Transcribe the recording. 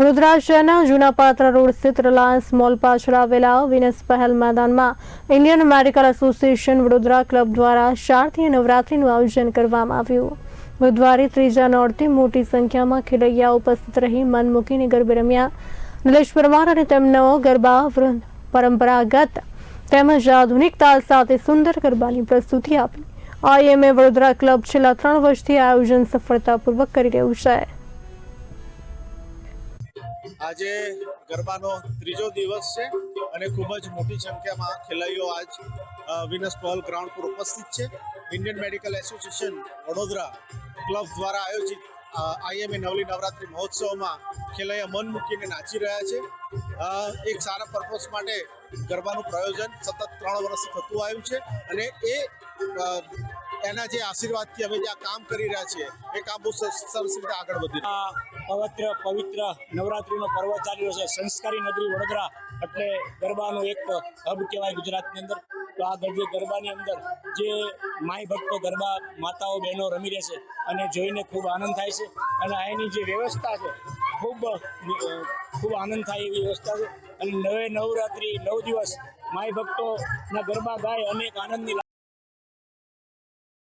વડોદરા શહેરના જૂના પાત્રા રોડ સ્થિત રિલાયન્સ મોલ પાછળ આવેલા વિનસ પહેલ મેદાનમાં Indian medical association Vadodara club દ્વારા શારદીય નવરાત્રીનું આયોજન કરવામાં આવ્યું. બુધવારે ત્રીજા નોરતે મોટી સંખ્યામાં ખેલૈયા ઉપસ્થિત રહી મન મૂકીને ગરબે રમ્યા. નિલેશ પરમાર અને તેમનો ગરબા પરંપરાગત તેમજ આધુનિક તાલ સાથે સુંદર ગરબાની પ્રસ્તુતિ આપી. આઈએમએ વડોદરા ક્લબ છેલ્લા ત્રણ વર્ષથી આયોજન સફળતાપૂર્વક કરી રહ્યું છે. આજે ગરબાનો ત્રીજો દિવસ છે અને ખૂબ જ મોટી સંખ્યામાં ખેલાડીઓ આજ વિનસ પહલ ગ્રાઉન્ડ પર ઉપસ્થિત છે. Indian medical association Vadodara club દ્વારા આયોજિત આઈએમએ નવલી નવરાત્રિ મહોત્સવમાં ખેલાડીઓ મન મૂકીને નાચી રહ્યા છે. એક સારા પર્પઝ માટે ગરબાનું પ્રયોજન સતત ત્રણ વર્ષથી થતું આવ્યું છે અને એ એના જે આશીર્વાદથી અમે જે કામ કરી રહ્યા છીએ, એ કામ બહુ સરસ રીતે આગળ વધી આ પવિત્ર પવિત્ર નવરાત્રીનો પર્વ ચાલી રહ્યો છે. સંસ્કારી નગરી વડોદરા એટલે ગરબાનો એક હબ કહેવાય ગુજરાતની અંદર. તો આ ગરબે ગરબાની અંદર જે માય ભક્તો ગરબા માતાઓ, બહેનો રમી રહેશે અને જોઈને ખૂબ આનંદ થાય છે અને અહીંની જે વ્યવસ્થા છે, ખૂબ ખૂબ આનંદ થાય એવી વ્યવસ્થા છે. અને નવે નવરાત્રી નવ દિવસ માય ભક્તોના ગરબા ગાય અનેક આનંદની